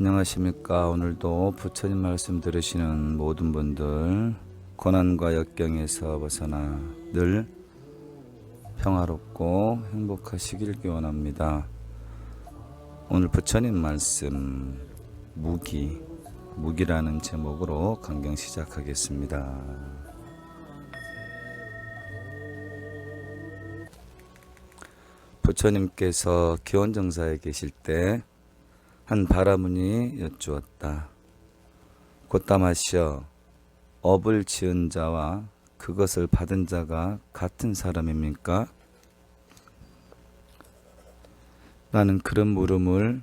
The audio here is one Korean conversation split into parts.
안녕하십니까. 오늘도 부처님 말씀 들으시는 모든 분들, 고난과 역경에서 벗어나 늘 평화롭고 행복하시길 기원합니다. 오늘 부처님 말씀, 무기, 무기라는 제목으로 강경 시작하겠습니다. 부처님께서 기원정사에 계실 때 한 바라문이 여쭈었다. 곧다마시어 업을 지은 자와 그것을 받은 자가 같은 사람입니까? 나는 그런 물음을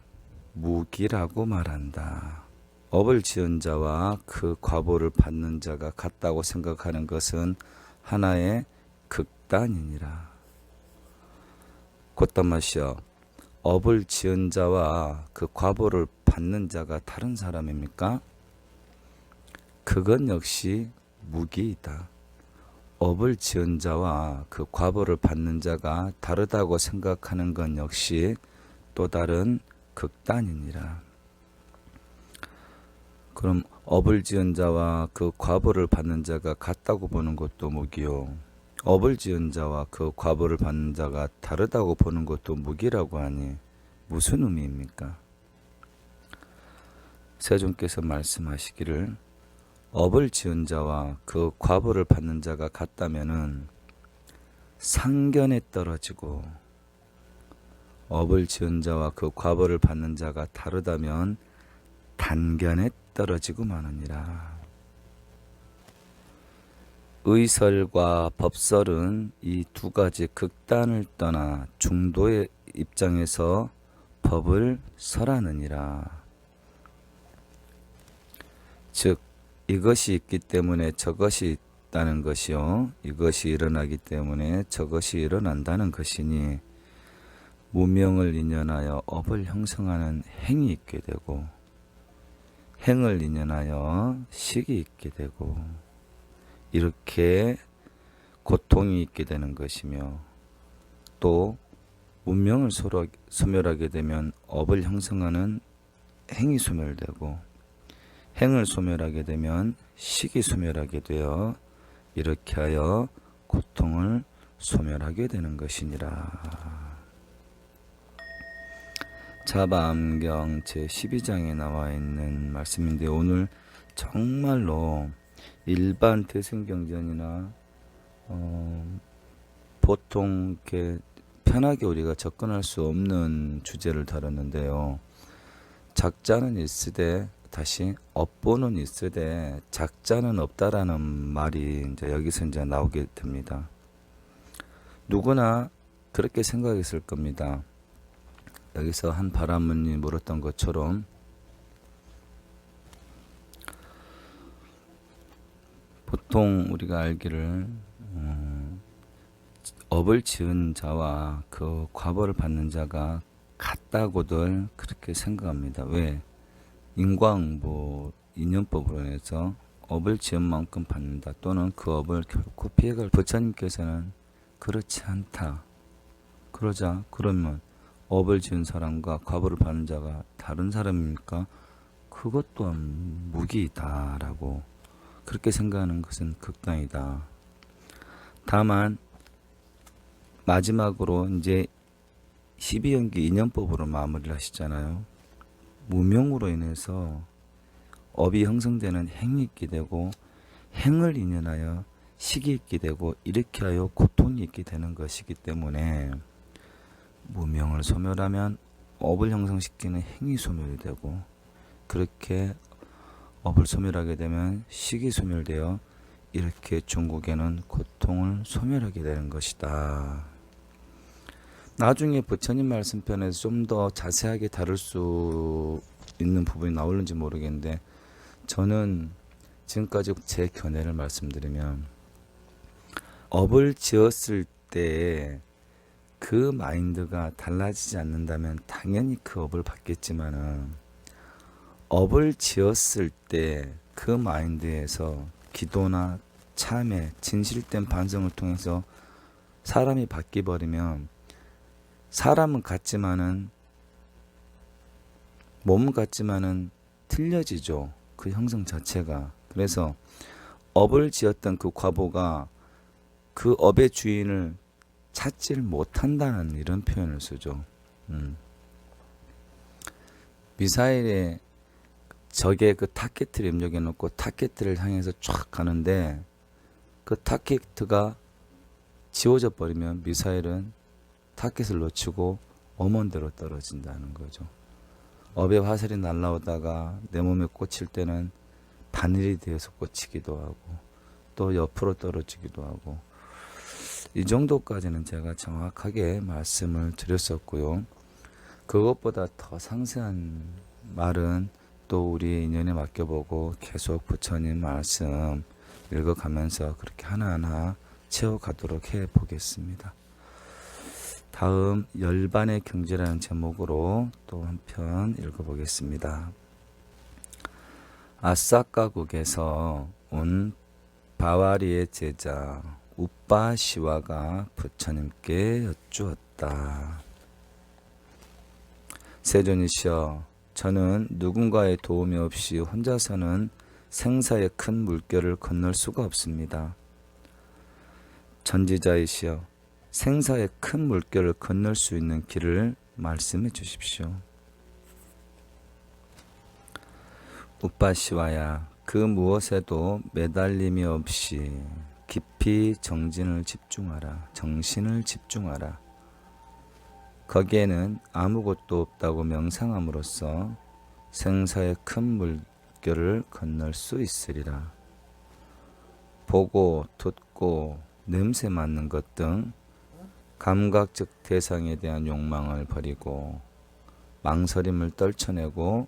무기라고 말한다. 업을 지은 자와 그 과보를 받는 자가 같다고 생각하는 것은 하나의 극단이니라. 곧다마시어 업을 지은 자와 그 과보를 받는 자가 다른 사람입니까? 그건 역시 무기이다. 업을 지은 자와 그 과보를 받는 자가 다르다고 생각하는 건 역시 또 다른 극단이니라. 그럼 업을 지은 자와 그 과보를 받는 자가 같다고 보는 것도 무기요. 업을 지은 자와 그 과보를 받는 자가 다르다고 보는 것도 무기라고 하니 무슨 의미입니까? 세존께서 말씀하시기를 업을 지은 자와 그 과보를 받는 자가 같다면은 상견에 떨어지고 업을 지은 자와 그 과보를 받는 자가 다르다면 단견에 떨어지고 마느니라. 의설과 법설은 이 두 가지 극단을 떠나 중도의 입장에서 법을 설하느니라. 즉 이것이 있기 때문에 저것이 있다는 것이요 이것이 일어나기 때문에 저것이 일어난다는 것이니 무명을 인연하여 업을 형성하는 행이 있게 되고 행을 인연하여 식이 있게 되고 이렇게 고통이 있게 되는 것이며 또 운명을 소멸하게 되면 업을 형성하는 행이 소멸되고 행을 소멸하게 되면 식이 소멸하게 되어 이렇게 하여 고통을 소멸하게 되는 것이니라. 자바암경 제12장에 나와 있는 말씀인데 오늘 정말로 일반 대승경전이나 어, 보통 이렇게 편하게 우리가 접근할 수 없는 주제를 다뤘는데요. 작자는 있으되 다시 업보는 있으되 작자는 없다라는 말이 이제 여기서 이제 나오게 됩니다. 누구나 그렇게 생각했을 겁니다. 여기서 한 바라문이 물었던 것처럼 보통 우리가 알기를 어, 업을 지은 자와 그 과보를 받는 자가 같다고들 그렇게 생각합니다. 왜? 인과응보 인연법으로 인해서 업을 지은 만큼 받는다 또는 그 업을 결코 피해갈 부처님께서는 그렇지 않다. 그러자 그러면 업을 지은 사람과 과보를 받는 자가 다른 사람입니까? 그것 또한 무기이다라고 그렇게 생각하는 것은 극단이다. 다만 마지막으로 이제 12연기 인연법으로 마무리를 하시잖아요. 무명으로 인해서 업이 형성되는 행이 되고 행을 인연하여 식이 있게 되고 이렇게 하여 고통이 있게 되는 것이기 때문에 무명을 소멸하면 업을 형성시키는 행이 소멸이 되고 그렇게 업을 소멸하게 되면 식이 소멸되어 이렇게 중국에는 고통을 소멸하게 되는 것이다. 나중에 부처님 말씀편에서 좀 더 자세하게 다룰 수 있는 부분이 나올는지 모르겠는데 저는 지금까지 제 견해를 말씀드리면 업을 지었을 때 그 마인드가 달라지지 않는다면 당연히 그 업을 받겠지만은 업을 지었을 때 그 마인드에서 기도나 참회, 진실된 반성을 통해서 사람이 바뀌어 버리면 사람은 같지만은 몸 같지만은 틀려지죠. 그 형성 자체가. 그래서 업을 지었던 그 과보가 그 업의 주인을 찾질 못한다는 이런 표현을 쓰죠. 음. 미사일에 적의 그 타켓을 입력해 놓고 타켓을 향해서 쫙 가는데 그 타켓가 지워져 버리면 미사일은 타켓을 놓치고 엄원대로 떨어진다는 거죠. 업에 화살이 날라오다가 내 몸에 꽂힐 때는 바늘이 되어서 꽂히기도 하고 또 옆으로 떨어지기도 하고 이 정도까지는 제가 정확하게 말씀을 드렸었고요. 그것보다 더 상세한 말은 또 우리의 인연에 맡겨보고 계속 부처님 말씀 읽어가면서 그렇게 하나하나 채워가도록 해 보겠습니다. 다음 열반의 경제라는 제목으로 또 한 편 읽어보겠습니다. 아사카국에서 온 바와리의 제자 우빠시와가 부처님께 여쭈었다. 세존이시여, 저는 누군가의 도움이 없이 혼자서는 생사의 큰 물결을 건널 수가 없습니다. 전지자이시여, 생사의 큰 물결을 건널 수 있는 길을 말씀해 주십시오. 우빠시와야, 그 무엇에도 매달림이 없이 깊이 정진을 집중하라. 정신을 집중하라. 거기에는 아무것도 없다고 명상함으로써 생사의 큰 물결을 건널 수 있으리라. 보고, 듣고, 냄새 맡는 것 등 감각적 대상에 대한 욕망을 버리고 망설임을 떨쳐내고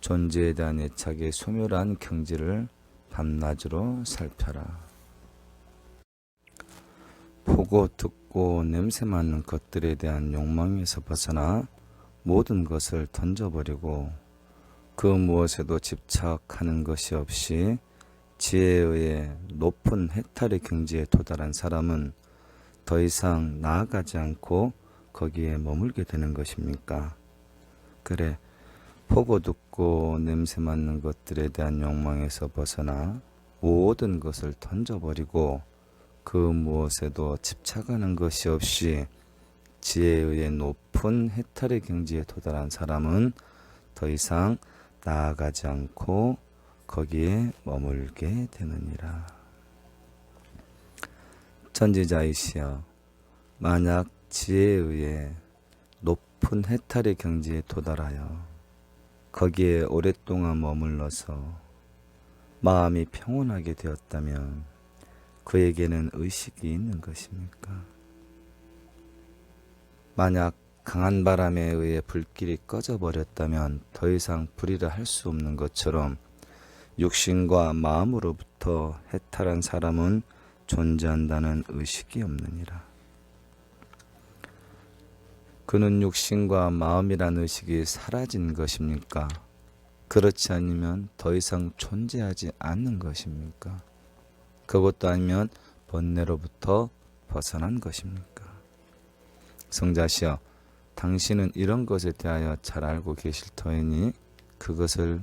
존재에 대한 애착의 소멸한 경지를 밤낮으로 살펴라. 보고 듣고 냄새 맡는 것들에 대한 욕망에서 벗어나 모든 것을 던져버리고 그 무엇에도 집착하는 것이 없이 지혜에 의해 높은 해탈의 경지에 도달한 사람은 더 이상 나아가지 않고 거기에 머물게 되는 것입니까? 그래, 보고 듣고 냄새 맡는 것들에 대한 욕망에서 벗어나 모든 것을 던져버리고 그 무엇에도 집착하는 것이 없이 지혜에 의해 높은 해탈의 경지에 도달한 사람은 더 이상 나아가지 않고 거기에 머물게 되느니라. 천지자이시여, 만약 지혜에 의해 높은 해탈의 경지에 도달하여 거기에 오랫동안 머물러서 마음이 평온하게 되었다면 그에게는 의식이 있는 것입니까? 만약 강한 바람에 의해 불길이 꺼져 버렸다면 더 이상 불이라 할 수 없는 것처럼 육신과 마음으로부터 해탈한 사람은 존재한다는 의식이 없느니라. 그는 육신과 마음이란 의식이 사라진 것입니까? 그렇지 않으면 더 이상 존재하지 않는 것입니까? 그것도 아니면 번뇌로부터 벗어난 것입니까? 성자시여, 당신은 이런 것에 대하여 잘 알고 계실 터이니 그것을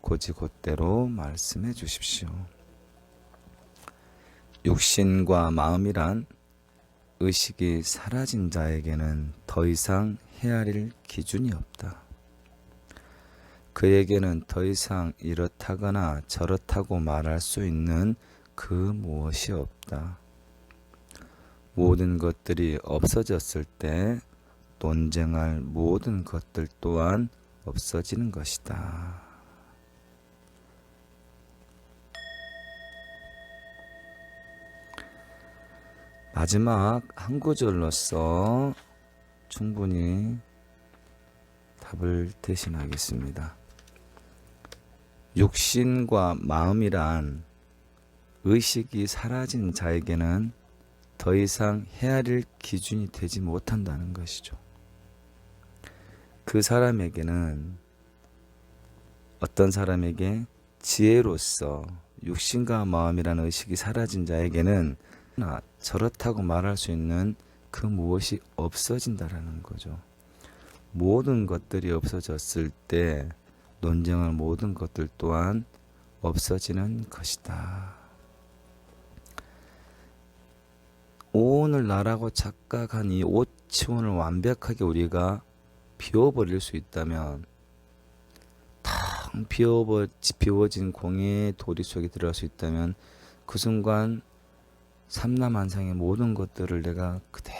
고지곧대로 말씀해 주십시오. 육신과 마음이란 의식이 사라진 자에게는 더 이상 헤아릴 기준이 없다. 그에게는 더 이상 이렇다거나 저렇다고 말할 수 있는 그 무엇이 없다. 모든 것들이 없어졌을 때 논쟁할 모든 것들 또한 없어지는 것이다. 마지막 한 구절로서 충분히 답을 대신하겠습니다. 육신과 마음이란 의식이 사라진 자에게는 더 이상 헤아릴 기준이 되지 못한다는 것이죠. 그 사람에게는 어떤 사람에게 지혜로서 육신과 마음이라는 의식이 사라진 자에게는 나 저렇다고 말할 수 있는 그 무엇이 없어진다라는 거죠. 모든 것들이 없어졌을 때 논쟁할 모든 것들 또한 없어지는 것이다. 오늘 나라고 착각한 이 오치원을 완벽하게 우리가 비워버릴 수 있다면 텅 비워버, 비워진 공의 도리 속에 들어갈 수 있다면 그 순간 삼라만상의 모든 것들을 내가 그대로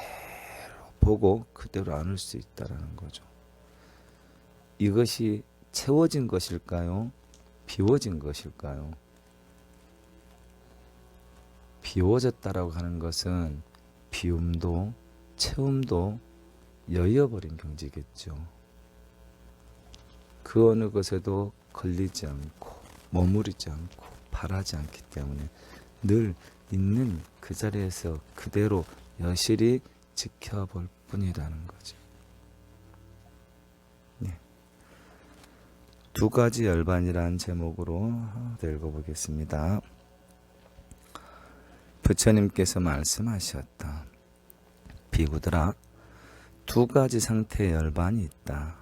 보고 그대로 안을 수 있다라는 거죠. 이것이 채워진 것일까요? 비워진 것일까요? 비워졌다라고 하는 것은 비움도 채움도 여의어버린 경지겠죠. 그 어느 것에도 걸리지 않고 머무르지 않고 바라지 않기 때문에 늘 있는 그 자리에서 그대로 여실히 지켜볼 뿐이라는 거죠. 네. 두 가지 열반이라는 제목으로 읽어보겠습니다. 부처님께서 말씀하셨다. 비구들아, 두 가지 상태의 열반이 있다.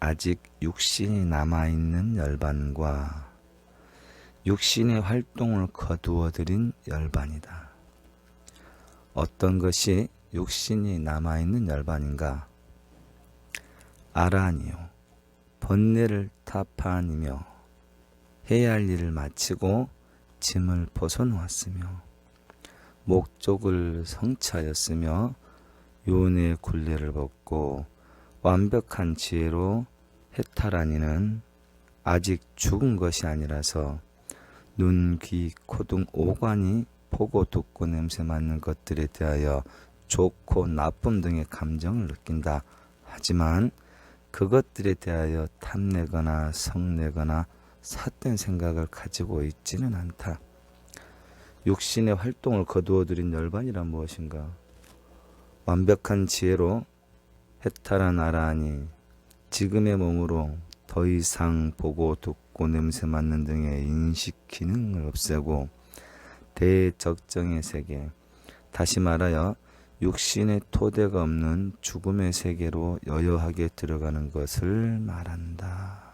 아직 육신이 남아있는 열반과 육신의 활동을 거두어들인 열반이다. 어떤 것이 육신이 남아있는 열반인가? 아란이요. 번뇌를 타파하니며 해야 할 일을 마치고 짐을 벗어놓았으며 목적을 성취하였으며 요원의 굴레를 벗고 완벽한 지혜로 해탈하니는 아직 죽은 것이 아니라서 눈, 귀, 코 등 오관이 보고 듣고 냄새 맡는 것들에 대하여 좋고 나쁨 등의 감정을 느낀다. 하지만 그것들에 대하여 탐내거나 성내거나 삿된 생각을 가지고 있지는 않다. 육신의 활동을 거두어들인 열반이란 무엇인가? 완벽한 지혜로 해탈한 아라하니 지금의 몸으로 더 이상 보고 듣고 냄새 맡는 등의 인식 기능을 없애고 대적정의 세계, 다시 말하여 육신의 토대가 없는 죽음의 세계로 여여하게 들어가는 것을 말한다.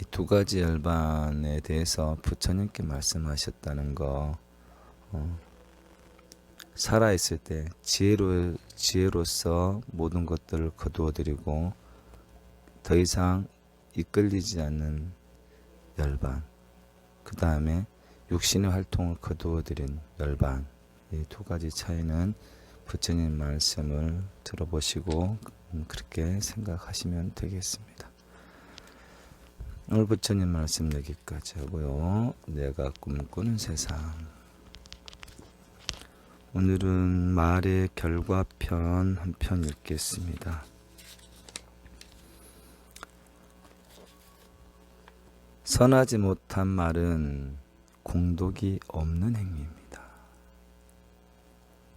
이 두 가지 열반에 대해서 부처님께 말씀하셨다는 거, 어, 살아 있을 때 지혜로, 지혜로서 모든 것들을 거두어 드리고 더 이상 이끌리지 않는 열반, 그 다음에 육신의 활동을 거두어들인 열반, 이 두 가지 차이는 부처님 말씀을 들어보시고 음, 그렇게 생각하시면 되겠습니다. 오늘 부처님 말씀 여기까지 하고요. 내가 꿈꾸는 세상. 오늘은 말의 결과편 한 편 읽겠습니다. 선하지 못한 말은 공덕이 없는 행위입니다.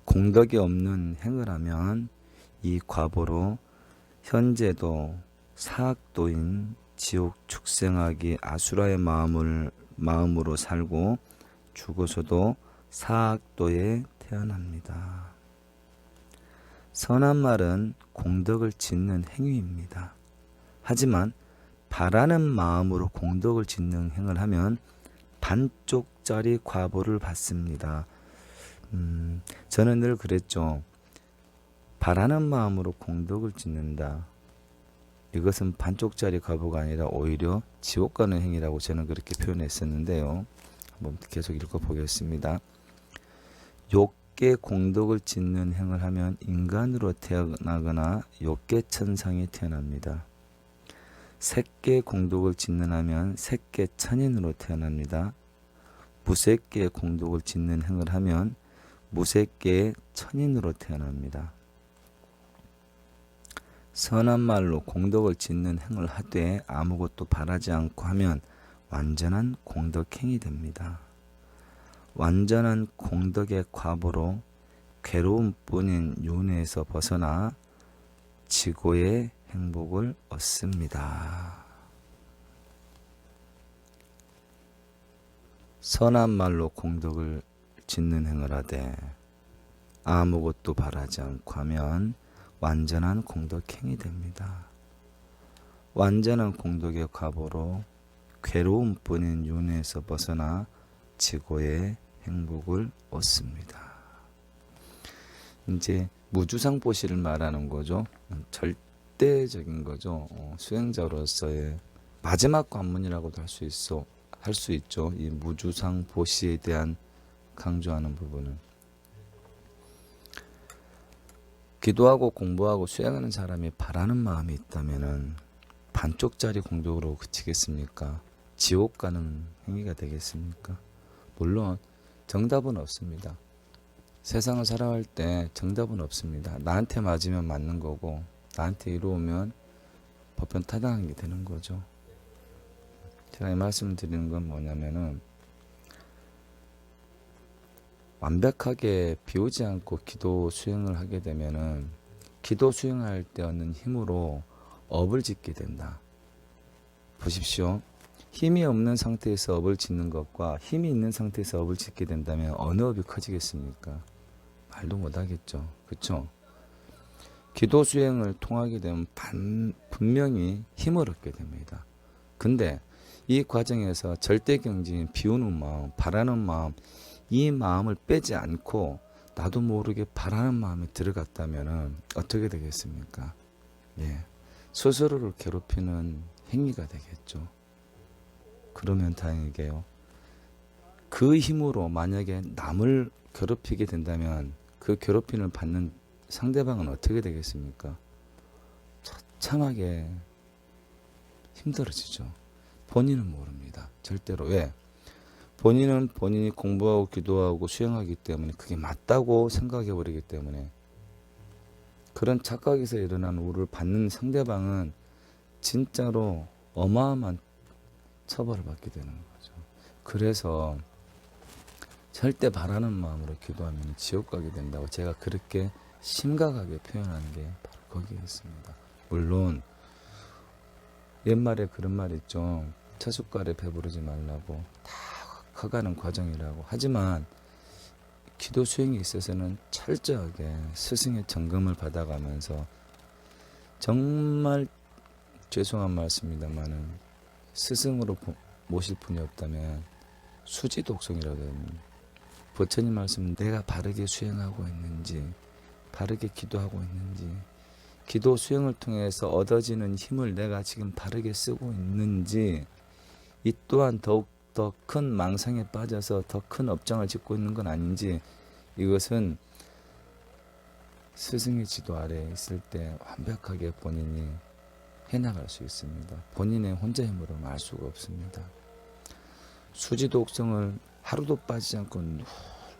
공덕이 없는 행을 하면 이 과보로 현재도 사악도인 지옥 축생하기 아수라의 마음을 마음으로 살고 죽어서도 사악도에 태어납니다. 선한 말은 공덕을 짓는 행위입니다. 하지만 바라는 마음으로 공덕을 짓는 행을 하면 반쪽짜리 과보를 받습니다. 음, 저는 늘 그랬죠. 바라는 마음으로 공덕을 짓는다. 이것은 반쪽짜리 과보가 아니라 오히려 지옥 가는 행위라고 저는 그렇게 표현했었는데요. 한번 계속 읽어 보겠습니다. 욕계 공덕을 짓는 행을 하면 인간으로 태어나거나 욕계 천상에 태어납니다. 색계 공덕을 짓는 하면 색계 천인으로 태어납니다. 무색계 공덕을 짓는 행을 하면 무색계 천인으로 태어납니다. 선한 말로 공덕을 짓는 행을 하되 아무것도 바라지 않고 하면 완전한 공덕행이 됩니다. 완전한 공덕의 과보로 괴로움 뿐인 윤회에서 벗어나 지고의 행복을 얻습니다. 선한 말로 공덕을 짓는 행을 하되 아무것도 바라지 않고 하면 완전한 공덕행이 됩니다. 완전한 공덕의 과보로 괴로움뿐인 윤회에서 벗어나 지고의 행복을 얻습니다. 이제 무주상보시를 말하는 거죠. 절대적인 거죠. 어, 수행자로서의 마지막 관문이라고도 할 수 있어 할 수 있죠. 이 무주상보시에 대한 강조하는 부분은 기도하고 공부하고 수행하는 사람이 바라는 마음이 있다면은 반쪽짜리 공덕으로 그치겠습니까? 지옥 가는 행위가 되겠습니까? 물론 정답은 없습니다. 세상을 살아갈 때 정답은 없습니다. 나한테 맞으면 맞는 거고 나한테 이루어오면 법변 타당한 게 되는 거죠. 제가 이 말씀을 드리는 건 뭐냐면은 완벽하게 비우지 않고 기도 수행을 하게 되면은 기도 수행할 때 얻는 힘으로 업을 짓게 된다. 보십시오. 힘이 없는 상태에서 업을 짓는 것과 힘이 있는 상태에서 업을 짓게 된다면 어느 업이 커지겠습니까? 말도 못 하겠죠. 그렇죠? 기도 수행을 통하게 되면 반, 분명히 힘을 얻게 됩니다. 근데 이 과정에서 절대 경지인 비우는 마음, 바라는 마음, 이 마음을 빼지 않고 나도 모르게 바라는 마음에 들어갔다면 어떻게 되겠습니까? 예. 스스로를 괴롭히는 행위가 되겠죠. 그러면 다행이게요. 그 힘으로 만약에 남을 괴롭히게 된다면 그 괴롭힘을 받는 상대방은 어떻게 되겠습니까? 처참하게 힘들어지죠. 본인은 모릅니다. 절대로. 왜? 본인은 본인이 공부하고 기도하고 수행하기 때문에 그게 맞다고 생각해 버리기 때문에 그런 착각에서 일어난 우를 받는 상대방은 진짜로 어마어마한 처벌을 받게 되는 거죠. 그래서 절대 바라는 마음으로 기도하면 지옥 가게 된다고 제가 그렇게 심각하게 표현한 게 바로 거기에 있습니다. 물론 옛말에 그런 말 있죠. 차숟갈에 배부르지 말라고 다 커가는 과정이라고. 하지만 기도 수행에 있어서는 철저하게 스승의 점검을 받아가면서 정말 죄송한 말씀입니다만은 스승으로 보- 모실 분이 없다면 수지 독성이라고 합니다. 부처님 말씀 내가 바르게 수행하고 있는지 바르게 기도하고 있는지 기도 수행을 통해서 얻어지는 힘을 내가 지금 바르게 쓰고 있는지 이 또한 더욱 더 큰 망상에 빠져서 더 큰 업장을 짓고 있는 건 아닌지 이것은 스승의 지도 아래 있을 때 완벽하게 본인이 해나갈 수 있습니다. 본인의 혼자 힘으로는 알 수가 없습니다. 수지 독성을 하루도 빠지지 않고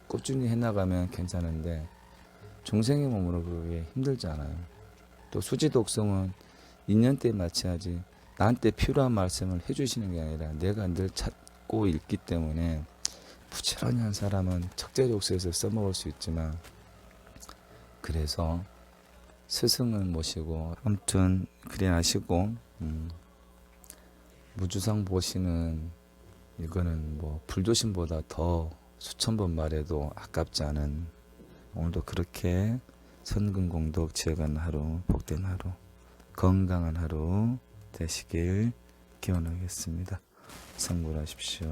꾸준히 해나가면 괜찮은데 중생의 몸으로 그게 힘들잖아요. 또 수지 독성은 인연때에 맞춰야지 나한테 필요한 말씀을 해주시는 게 아니라 내가 늘 찾 고 읽기 때문에 부지런히 한 사람은 척제독서에서 써먹을 수 있지만 그래서 스승을 모시고 아무튼 그래 하시고 음, 무주상 보시는 이거는 뭐 불조심보다 더 수천 번 말해도 아깝지 않은 오늘도 그렇게 선근공덕 지어가는 하루 복된 하루 건강한 하루 되시길 기원하겠습니다. 성불하십시오.